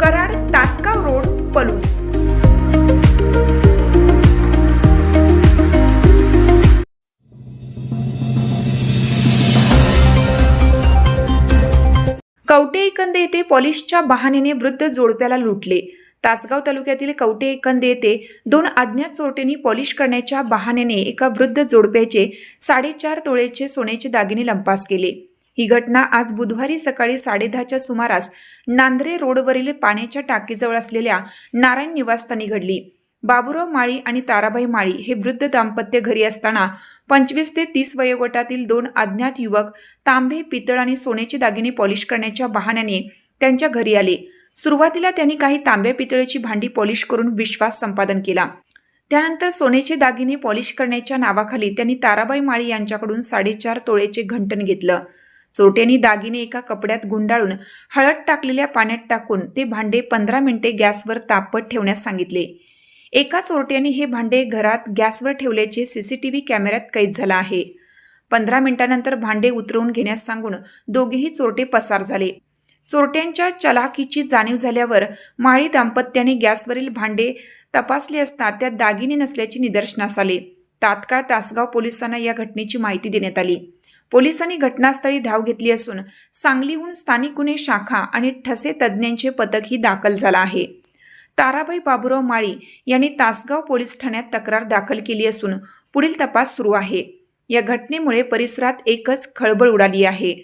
Karad Tasgaon road Palus. Kavathe Ekand येथे पॉलिशच्या बहाण्याने वृद्ध जोडप्याला लुटले. तासगाव तालुक्यातील कवटे एकंदे येथे दोन अज्ञात चोरट्यांनी पॉलिश करण्याच्या बहाण्याने एका वृद्ध जोडप्याचे साडेचार तोळेचे सोन्याचे दागिने लंपास केले. ही घटना आज बुधवारी सकाळी साडेदहाच्या सुमारास नांद्रे रोडवरील पाण्याच्या टाकीजवळ असलेल्या नारायण निवासस्थानी घडली. बाबुराव माळी आणि ताराबाई माळी हे वृद्ध दाम्पत्य घरी असताना पंचवीस ते तीस वयोगटातील दोन अज्ञात युवक तांबे पितळ आणि सोन्याचे दागिने पॉलिश करण्याच्या बहाण्याने त्यांच्या घरी आले. सुरुवातीला त्यांनी काही तांब्या पितळेची भांडी पॉलिश करून विश्वास संपादन केला. त्यानंतर सोन्याचे दागिने पॉलिश करण्याच्या नावाखाली त्यांनी ताराबाई माळी यांच्याकडून साडेचार तोळेचे घंटण घेतलं. चोरट्यांनी दागिने एका कपड्यात गुंडाळून हळद टाकलेल्या पाण्यात टाकून ते भांडे पंधरा मिनिटे गॅसवर तापत ठेवण्यास सांगितले. एका चोरट्याने हे भांडे घरात गॅसवर ठेवल्याचे सीसीटीव्ही कॅमेऱ्यात कैद झाला आहे. पंधरा मिनिटानंतर भांडे उतरवून घेण्यास सांगून दोघेही चोरटे पसार झाले. चोरट्यांच्या चलाखीची जाणीव झाल्यावर माळी दाम्पत्याने गॅसवरील भांडे तपासले असता त्यात दागिने नसल्याचे निदर्शनास आले. तात्काळ तासगाव पोलिसांना या घटनेची माहिती देण्यात आली. पोलिसांनी घटनास्थळी धाव घेतली असून सांगलीहून स्थानिक गुन्हे शाखा आणि ठसे तज्ज्ञांचे पथकही दाखल झाला आहे. ताराबाई बाबुराव माळी यांनी तासगाव पोलीस ठाण्यात तक्रार दाखल केली असून पुढील तपास सुरू आहे. या घटनेमुळे परिसरात एकच खळबळ उडाली आहे.